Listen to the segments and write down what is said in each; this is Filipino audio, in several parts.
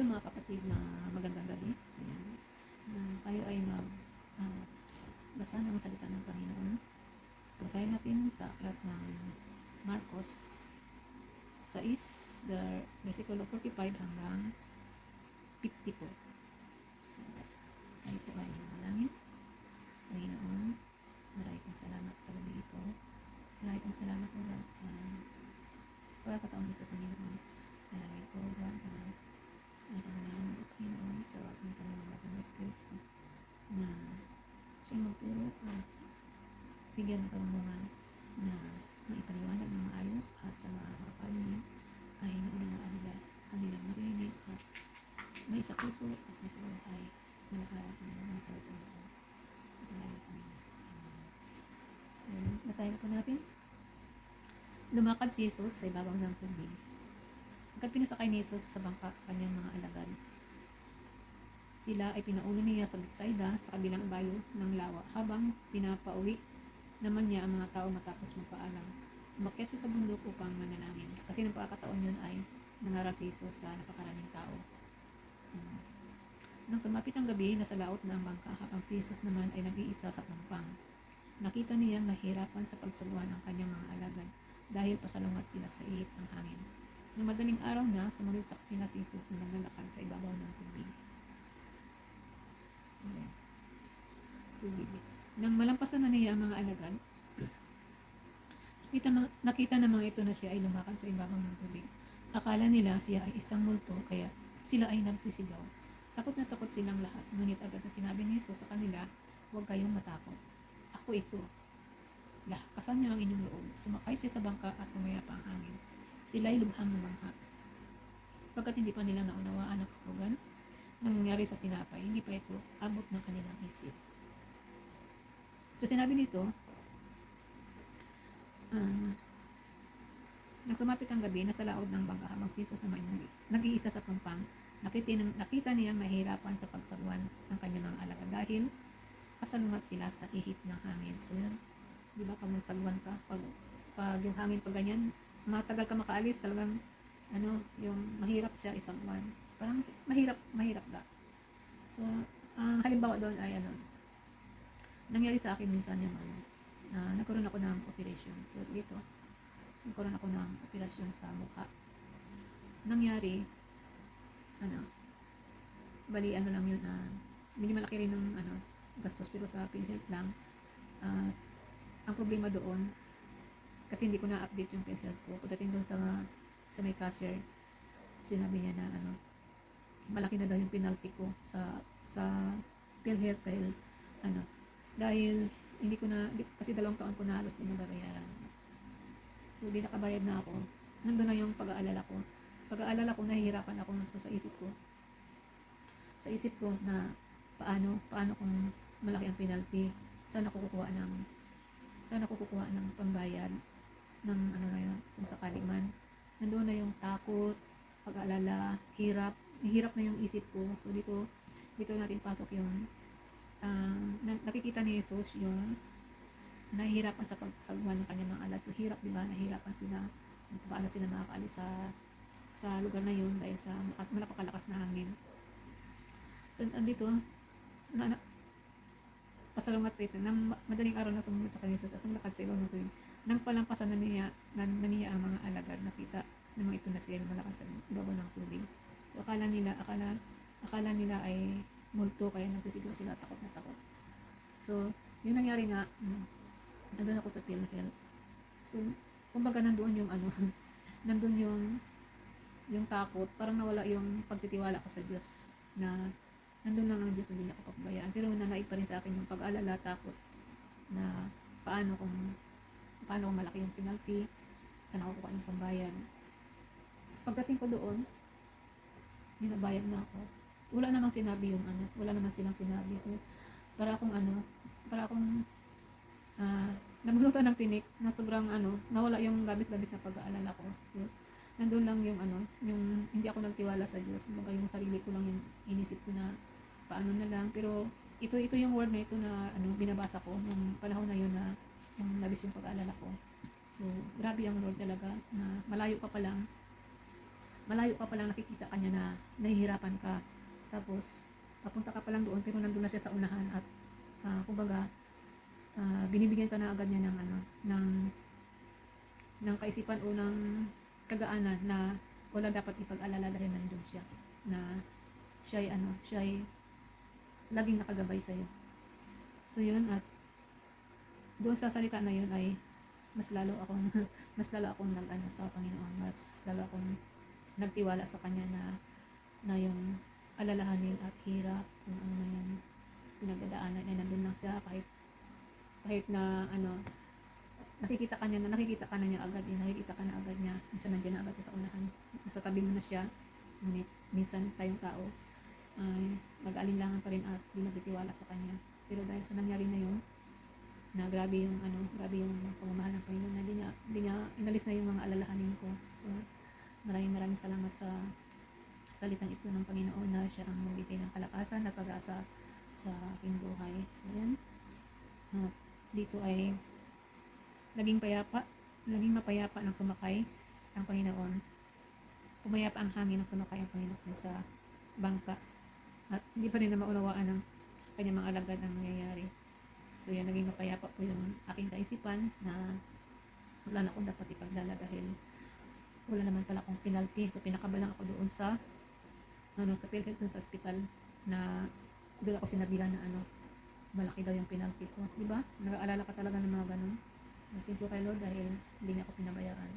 Hello mga kapatid na magandang gabi. So, yan. Na tayo ay mag uh, basa ng salita ng Panginoon. Basahin natin sa aklat ng Marcos 6, the versikulo 45 hanggang 52. So, tayo po ay manalangin. Panginoon, maraming pong salamat sa gabi ito. Maraming pong salamat po sa pagkakataon dito, Panginoon. Maraming po, Lord, na ay pangalan ng Panginoon sa ating Panginoon ng Espiritu na siya magturo at bigyan ng kaunungan na maipaliwanag ng maayos at sa mga kapalin ay naunawaan nila kanilang marinig at may sa puso at may sa buhay malakaran ng mga salita ng Lord. Sa pangalan ng. Amen. So, basahin po natin. Lumakad si Jesus sa ibabaw ng tubig Agad pinasakay ni Jesus sa bangka kanyang mga alagad. Sila ay pinaulo niya sa Bethsaida sa kabilang bayo ng lawa habang pinapauwi naman niya ang mga tao matapos magpaalam. Umakyat siya sa bundok upang manalangin kasi ng pagkakataon yun ay nangaral si Jesus sa napakaraming tao. Hmm. Nang sumapit ang gabi, nasa laot na ang bangka habang si Jesus naman ay nag-iisa sa pampang. Nakita niyang nahirapan sa pagsaluhan ng kanyang mga alagad dahil pasalungat sila sa ihip ng hangin. Nung madaling araw na, sumunod sa kanila si Jesus na naglalakad sa ibabaw ng tubig. So, tubig. Nang malampasan na niya ang mga alagad, nakita, nakita ng mga ito na siya ay lumakad sa ibabaw ng tubig. Akala nila siya ay isang multo, kaya sila ay nagsisigaw. Takot na takot silang lahat, ngunit agad na sinabi ni Jesus sa kanila, huwag kayong matakot. Ako ito. Lah, kasan niyo ang inyong loob. Sumakay siya sa bangka at tumaya pa ang hangin sila'y lubhang lumangha. Sapagkat hindi pa nila naunawaan ang kahugan nangyayari sa tinapay, hindi pa ito abot ng kanilang isip. So sinabi nito, um, nagsumapit ang gabi, nasa laod ng bangka habang si Jesus naman nag-iisa sa pampang, nakita, nakita niyang nahihirapan sa pagsaluan ng kanyang mga alaga dahil kasalungat sila sa ihip ng hangin. So yan, di ba pag nagsaluan ka, pag, pag yung hangin pag ganyan, matagal ka makaalis, talagang ano, yung mahirap siya isang buwan. Parang mahirap, mahirap da. So, ang halimbawa doon ay ano, nangyari sa akin minsan yung ano, na nagkaroon ako ng operation. So, dito, nagkaroon ako ng operasyon sa mukha. Nangyari, ano, bali ano lang yun, uh, hindi rin ng ano, gastos pero sa PhilHealth lang. Uh, ang problema doon, kasi hindi ko na-update yung PhilHealth ko. Pagdating doon sa, sa may cashier, sinabi niya na ano, malaki na daw yung penalty ko sa sa PhilHealth dahil ano, dahil hindi ko na, kasi dalawang taon ko na halos din nababayaran. So, di nakabayad na ako. Nandun na yung pag-aalala ko. Pag-aalala ko, nahihirapan ako nito sa isip ko. Sa isip ko na paano, paano kung malaki ang penalty, saan ako kukuha ng saan ako kukuha ng pambayad ng ano na yun, kung sakali man. Nandoon na yung takot, pag-aalala, hirap, hirap na yung isip ko. So dito, dito natin pasok yung uh, nakikita ni Jesus yung nahihirapan sa pagsagwan ng kanyang mga alat. So hirap, di ba? Nahihirapan sila. Paano sila makakaalis sa sa lugar na yun dahil sa malapakalakas na hangin. So andito, na, na, pasalungat sa ito. Nang madaling araw na sumunod sa kanya at ang lakad sa ilaw ng nang palampasan na niya, na, na niya ang mga alagad, nakita ng mga ito na sila malakas sa ibabaw ng tubig. So akala nila, akala, akala nila ay multo, kaya nagsisigaw sila, takot na takot. So, yun nangyari nga, um, nandun ako sa PhilHealth. So, kumbaga nandoon yung ano, nandun yung yung takot, parang nawala yung pagtitiwala ko sa Diyos na nandun lang ang Diyos na hindi ako papabayaan. Pero nanay pa rin sa akin yung pag-alala, takot na paano kung paano kung malaki yung penalty, saan ako kukuha ng pambayad. Pagdating ko doon, dinabayad na ako. Wala namang sinabi yung ano, wala namang silang sinabi. So, para akong ano, para akong uh, nabulutan ng tinik na sobrang ano, nawala yung labis-labis na pag-aalala ko. So, nandun lang yung ano, yung hindi ako nagtiwala sa Diyos. Kumbaga yung sarili ko lang yung inisip ko na paano na lang. Pero ito ito yung word na ito na ano binabasa ko nung panahon na yun na yung labis yung pag-aalala ko. So, grabe ang Lord talaga na malayo pa pa lang malayo ka palang nakikita ka niya na nahihirapan ka. Tapos, papunta ka pa lang doon, pero nandun na siya sa unahan at, ah, kumbaga, ah, binibigyan ka na agad niya ng, ano, ng, ng kaisipan o ng kagaanan na wala dapat ipag-alala dahil nandun siya. Na, siya'y, ano, siya'y laging nakagabay sa'yo. So, yun, at doon sa salita na yun ay mas lalo akong mas lalo akong nag ano sa Panginoon mas lalo akong nagtiwala sa kanya na na yung alalahanin at hirap kung ano man yung pinagdadaanan ay nandun lang siya kahit kahit na ano nakikita ka niya na nakikita ka na niya agad eh, nakikita ka na agad niya. Minsan nandiyan na agad siya sa unahan. Nasa tabi mo na siya. Ngunit minsan tayong tao ay mag-alinlangan pa rin at di nagtitiwala sa kanya. Pero dahil sa nangyari na yun na grabe yung ano, grabe yung pagmamahal ng Panginoon na hindi niya, hindi niya inalis na yung mga alalahanin ko. So, maraming maraming salamat sa salitang ito ng Panginoon na siya ang magbigay ng kalakasan at pag-asa sa aking buhay. So, yan. At dito ay naging payapa, naging mapayapa ng sumakay ang Panginoon. Pumayapa ang hangin ng sumakay ang Panginoon sa bangka. At hindi pa rin na maunawaan ng kanyang mga alagad ang nangyayari. So yan, naging mapayapa po yung aking kaisipan na wala na akong dapat ipagdala dahil wala naman pala akong penalty. So pinakabalang ako doon sa ano, sa dun sa hospital na doon ako sinabihan na ano, malaki daw yung penalty ko. Di ba? Nag-aalala ka talaga ng mga ganun. Thank you kay Lord dahil hindi niya ako pinabayaran.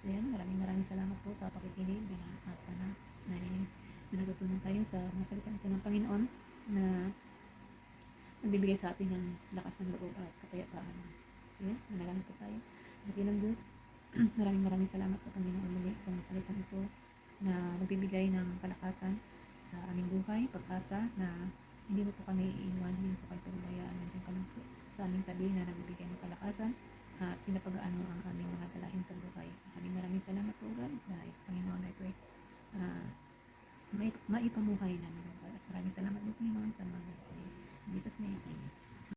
So yan, maraming maraming salamat po sa pakikinig. At sana na pinagatunan tayo sa masalita ito ng Panginoon na nagbibigay sa atin ng lakas ng loob at kapayapaan. So yan, manalangin po tayo. Lagi ng Diyos, maraming maraming salamat po Panginoon muli sa salitang ito na nagbibigay ng kalakasan sa aming buhay, pag-asa na hindi mo po kami iiwan, hindi mo po kayo pababayaan, nandiyan ka sa aming tabi na nagbibigay ng kalakasan at pinapagaan mo ang